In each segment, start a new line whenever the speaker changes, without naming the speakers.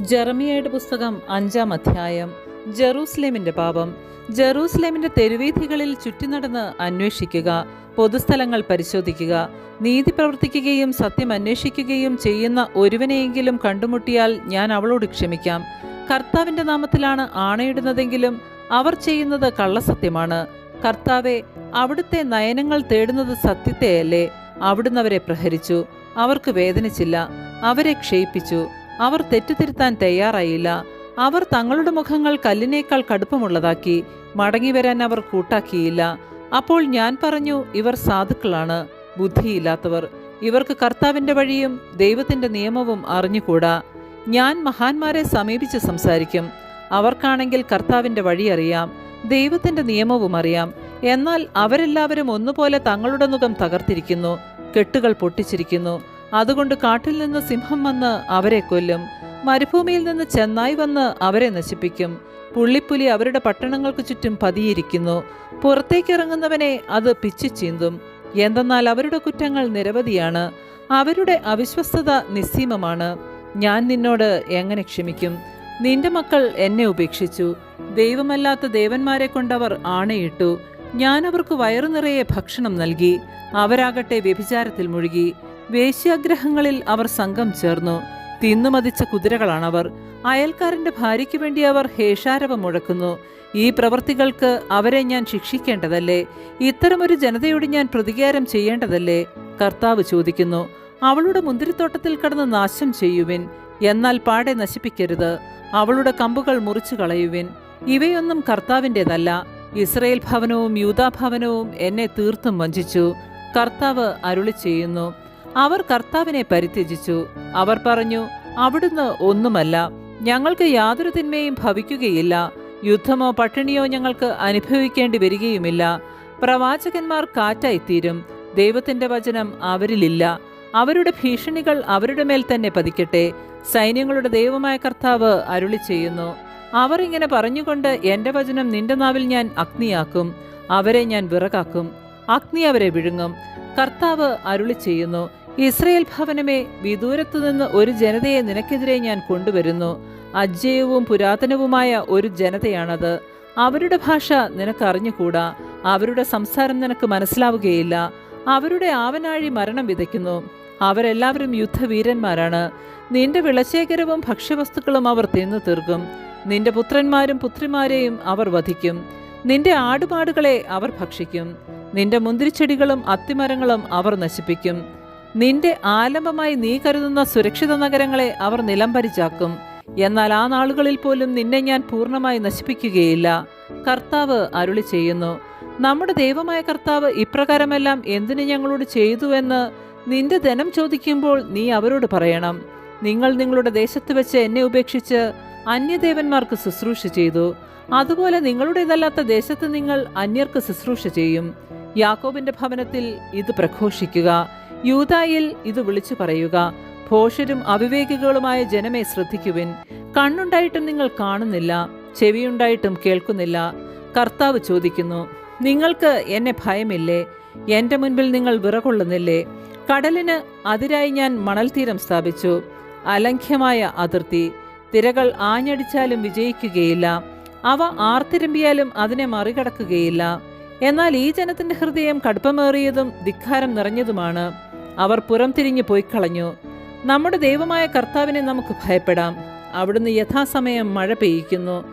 ജെറമിയയുടെ പുസ്തകം അഞ്ചാം അധ്യായം ജെറൂസലേമിന്റെ പാപം. ജെറൂസലേമിന്റെ തെരുവീഥികളിൽ ചുറ്റിനടന്ന് അന്വേഷിക്കുക പൊതുസ്ഥലങ്ങൾ പരിശോധിക്കുക നീതി പ്രവർത്തിക്കുകയും സത്യം അന്വേഷിക്കുകയും ചെയ്യുന്ന ഒരുവനെയെങ്കിലും കണ്ടുമുട്ടിയാൽ ഞാൻ അവളോട് ക്ഷമിക്കാം. കർത്താവിന്റെ നാമത്തിലാണ് ആണയിടുന്നതെങ്കിലും അവർ ചെയ്യുന്നത് കള്ളസത്യമാണ്. കർത്താവെ അവിടുത്തെ നയനങ്ങൾ തേടുന്നത് സത്യത്തെയല്ലേ? അവിടുന്ന് അവരെ പ്രഹരിച്ചു. അവർക്ക് വേദനിച്ചില്ല. അവരെ ക്ഷയിപ്പിച്ചു. അവർ തെറ്റുതിരുത്താൻ തയ്യാറായില്ല. അവർ തങ്ങളുടെ മുഖങ്ങൾ കല്ലിനേക്കാൾ കടുപ്പമുള്ളതാക്കി മടങ്ങിവരാൻ അവർ കൂട്ടാക്കിയില്ല. അപ്പോൾ ഞാൻ പറഞ്ഞു ഇവർ സാധുക്കളാണ് ബുദ്ധിയില്ലാത്തവർ. ഇവർക്ക് കർത്താവിന്റെ വഴിയും ദൈവത്തിന്റെ നിയമവും അറിഞ്ഞുകൂടാ. ഞാൻ മഹാന്മാരെ സമീപിച്ച് സംസാരിക്കും. അവർക്കാണെങ്കിൽ കർത്താവിന്റെ വഴി അറിയാം ദൈവത്തിന്റെ നിയമവും അറിയാം. എന്നാൽ അവരെല്ലാവരും ഒന്നുപോലെ തങ്ങളുടെ മുഖം തകർത്തിരിക്കുന്നു കെട്ടുകൾ പൊട്ടിച്ചിരിക്കുന്നു. അതുകൊണ്ട് കാട്ടിൽ നിന്ന് സിംഹം വന്ന് അവരെ കൊല്ലും. മരുഭൂമിയിൽ നിന്ന് ചെന്നായി വന്ന് അവരെ നശിപ്പിക്കും. പുള്ളിപ്പുലി അവരുടെ പട്ടണങ്ങൾക്ക് ചുറ്റും പതിയിരിക്കുന്നു. പുറത്തേക്കിറങ്ങുന്നവനെ അത് പിച്ചു ചീന്തും. എന്തെന്നാൽ അവരുടെ കുറ്റങ്ങൾ നിരവധിയാണ്. അവരുടെ അവിശ്വസ്തത നിസ്സീമമാണ്. ഞാൻ നിന്നോട് എങ്ങനെ ക്ഷമിക്കും? നിന്റെ മക്കൾ എന്നെ ഉപേക്ഷിച്ചു. ദൈവമല്ലാത്ത ദേവന്മാരെ കൊണ്ടവർ ആണയിട്ടു. ഞാൻ അവർക്ക് വയറു നിറയെ ഭക്ഷണം നൽകി. അവരാകട്ടെ വ്യഭിചാരത്തിൽ മുഴുകി. വേശ്യാഗ്രഹങ്ങളിൽ അവർ സംഘം ചേർന്നു. തിന്നുമതിച്ച കുതിരകളാണവർ. അയൽക്കാരന്റെ ഭാര്യയ്ക്ക് വേണ്ടി അവർ ഹേഷാരവം മുഴക്കുന്നു. ഈ പ്രവൃത്തികൾക്ക് അവരെ ഞാൻ ശിക്ഷിക്കേണ്ടതല്ലേ? ഇത്തരമൊരു ജനതയോട് ഞാൻ പ്രതികാരം ചെയ്യേണ്ടതല്ലേ? കർത്താവ് ചോദിക്കുന്നു അവളുടെ മുന്തിരിത്തോട്ടത്തിൽ കടന്ന് നാശം ചെയ്യുവിൻ. എന്നാൽ പാടെ നശിപ്പിക്കരുത്. അവളുടെ കമ്പുകൾ മുറിച്ചു കളയുവിൻ. ഇവയൊന്നും കർത്താവിന്റെതല്ല ഇസ്രയേൽ ഭവനവും യൂതാഭവനവും എന്നെ തീർത്തും വഞ്ചിച്ചു. കർത്താവ് അരുളി ചെയ്യുന്നു അവർ കർത്താവിനെ പരിത്യജിച്ചു. അവർ പറഞ്ഞു അവിടുന്ന് ഒന്നുമല്ല ഞങ്ങൾക്ക് യാതൊരു തിന്മയും ഭവിക്കുകയില്ല. യുദ്ധമോ പട്ടിണിയോ ഞങ്ങൾക്ക് അനുഭവിക്കേണ്ടി വരികയുമില്ല. പ്രവാചകന്മാർ കാറ്റായിത്തീരും. ദൈവത്തിന്റെ വചനം അവരിലില്ല. അവരുടെ ഭീഷണികൾ അവരുടെ മേൽ തന്നെ പതിക്കട്ടെ. സൈന്യങ്ങളുടെ ദൈവമായ കർത്താവ് അരുളി ചെയ്യുന്നു അവർ ഇങ്ങനെ പറഞ്ഞുകൊണ്ട് എന്റെ വചനം നിന്റെ നാവിൽ ഞാൻ അഗ്നിയാക്കും. അവരെ ഞാൻ വിറകാക്കും. അഗ്നി അവരെ വിഴുങ്ങും. കർത്താവ് അരുളി ചെയ്യുന്നു ഇസ്രയേൽ ഭവനമേ വിദൂരത്തു നിന്ന് ഒരു ജനതയെ നിനക്കെതിരെ ഞാൻ കൊണ്ടുവരുന്നു. അജ്ജയവും പുരാതനവുമായ ഒരു ജനതയാണത്. അവരുടെ ഭാഷ നിനക്ക് അറിഞ്ഞുകൂടാ അവരുടെ സംസാരം നിനക്ക് മനസ്സിലാവുകയില്ല. അവരുടെ ആവനാഴി മരണം വിതയ്ക്കുന്നു. അവരെല്ലാവരും യുദ്ധവീരന്മാരാണ്. നിന്റെ വിളശേഖരവും ഭക്ഷ്യവസ്തുക്കളും അവർ തിന്നു തീർക്കും. നിന്റെ പുത്രന്മാരും പുത്രിമാരെയും അവർ വധിക്കും. നിന്റെ ആടുപാടുകളെ അവർ ഭക്ഷിക്കും. നിന്റെ മുന്തിരിച്ചെടികളും അത്തിമരങ്ങളും അവർ നശിപ്പിക്കും. നിന്റെ ആലംബമായി നീ കരുതുന്ന സുരക്ഷിത നഗരങ്ങളെ അവർ നിലംപരിച്ചാക്കും എന്നാൽ ആ നാളുകളിൽ പോലും നിന്നെ ഞാൻ പൂർണമായി നശിപ്പിക്കുകയില്ല. കർത്താവ് അരുളി ചെയ്യുന്നു നമ്മുടെ ദൈവമായ കർത്താവ് ഇപ്രകാരമെല്ലാം എന്തിനു ഞങ്ങളോട് ചെയ്തുവെന്ന് നിന്റെ ധനം ചോദിക്കുമ്പോൾ നീ അവരോട് പറയണം. നിങ്ങൾ നിങ്ങളുടെ ദേശത്ത് വെച്ച് എന്നെ ഉപേക്ഷിച്ച് അന്യദേവന്മാർക്ക് ശുശ്രൂഷ ചെയ്തു. അതുപോലെ നിങ്ങളുടേതല്ലാത്ത ദേശത്ത് നിങ്ങൾ അന്യർക്ക് ശുശ്രൂഷ ചെയ്യും. യാക്കോബിന്റെ ഭവനത്തിൽ ഇത് പ്രഘോഷിക്കുക. യൂതായിൽ ഇത് വിളിച്ചു പറയുക ഭോഷരും അവിവേകികളുമായ ജനമേ ശ്രദ്ധിക്കുവിൻ. കണ്ണുണ്ടായിട്ടും നിങ്ങൾ കാണുന്നില്ല ചെവിയുണ്ടായിട്ടും കേൾക്കുന്നില്ല. കർത്താവ് ചോദിക്കുന്നു നിങ്ങൾക്ക് എന്നെ ഭയമില്ലേ? എന്റെ മുൻപിൽ നിങ്ങൾ വിറകൊള്ളുന്നില്ലേ? കടലിന് അതിരായി ഞാൻ മണൽത്തീരം സ്ഥാപിച്ചു. അലംഘ്യമായ അതിർത്തി. തിരകൾ ആഞ്ഞടിച്ചാലും വിജയിക്കുകയില്ല. അവ ആർത്തിരമ്പിയാലും അതിനെ മറികടക്കുകയില്ല. എന്നാൽ ഈ ജനത്തിന്റെ ഹൃദയം കടുപ്പമേറിയതും ധിക്കാരം നിറഞ്ഞതുമാണ്. അവർ പുറം തിരിഞ്ഞു പോയി കളഞ്ഞു നമ്മുടെ ദൈവമായ കർത്താവിനെ നമുക്ക് ഭയപ്പെടാം. അവിടുന്ന് യഥാസമയം മഴ പെയ്യിക്കുന്നു.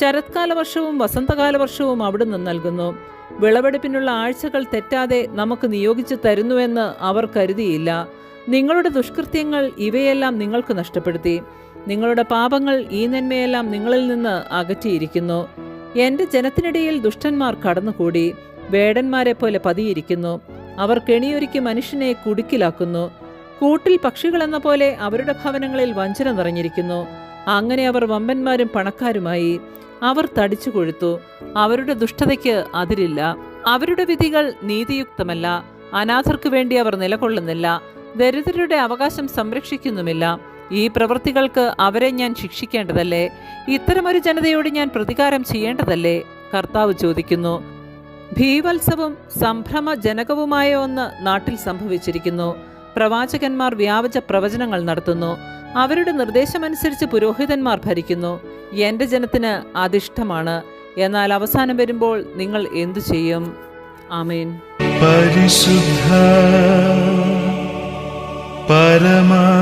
ശരത്കാല വർഷവും വസന്തകാല വർഷവും അവിടുന്ന് നൽകുന്നു. വിളവെടുപ്പിനുള്ള ആഴ്ചകൾ തെറ്റാതെ നമുക്ക് നിയോഗിച്ചു തരുന്നുവെന്ന് അവർ കരുതിയില്ല. നിങ്ങളുടെ ദുഷ്കൃത്യങ്ങൾ ഇവയെല്ലാം നിങ്ങൾക്ക് നഷ്ടപ്പെടുത്തി. നിങ്ങളുടെ പാപങ്ങൾ ഈ നന്മയെല്ലാം നിങ്ങളിൽ നിന്ന് അകറ്റിയിരിക്കുന്നു. എന്റെ ജനത്തിനിടയിൽ ദുഷ്ടന്മാർ കടന്നുകൂടി വേടന്മാരെ പോലെ പതിയിരിക്കുന്നു. അവർ കെണിയൊരുക്കി മനുഷ്യനെ കുടുക്കിലാക്കുന്നു. കൂട്ടിൽ പക്ഷികളെന്ന പോലെ അവരുടെ ഭവനങ്ങളിൽ വഞ്ചന നിറഞ്ഞിരിക്കുന്നു. അങ്ങനെ അവർ വമ്പന്മാരും പണക്കാരുമായി. അവർ തടിച്ചു കൊഴുത്തു. അവരുടെ ദുഷ്ടതയ്ക്ക് അതിരില്ല. അവരുടെ വിധികൾ നീതിയുക്തമല്ല. അനാഥർക്ക് വേണ്ടി അവർ നിലകൊള്ളുന്നില്ല. ദരിദ്രരുടെ അവകാശം സംരക്ഷിക്കുന്നുമില്ല. ഈ പ്രവൃത്തികൾക്ക് അവരെ ഞാൻ ശിക്ഷിക്കേണ്ടതല്ലേ? ഇത്തരമൊരു ജനതയോട് ഞാൻ പ്രതികാരം ചെയ്യേണ്ടതല്ലേ? കർത്താവ് ചോദിക്കുന്നു. ഭീവത്സവും സംഭ്രമജനകവുമായ ഒന്ന് നാട്ടിൽ സംഭവിച്ചിരിക്കുന്നു. പ്രവാചകന്മാർ വ്യാപച പ്രവചനങ്ങൾ നടത്തുന്നു. അവരുടെ നിർദ്ദേശമനുസരിച്ച് പുരോഹിതന്മാർ ഭരിക്കുന്നു. എന്റെ ജനത്തിന് അതിഷ്ടമാണ്. എന്നാൽ അവസാനം വരുമ്പോൾ നിങ്ങൾ എന്തു ചെയ്യും? ആമേൻ.
പരിശുദ്ധ പരമ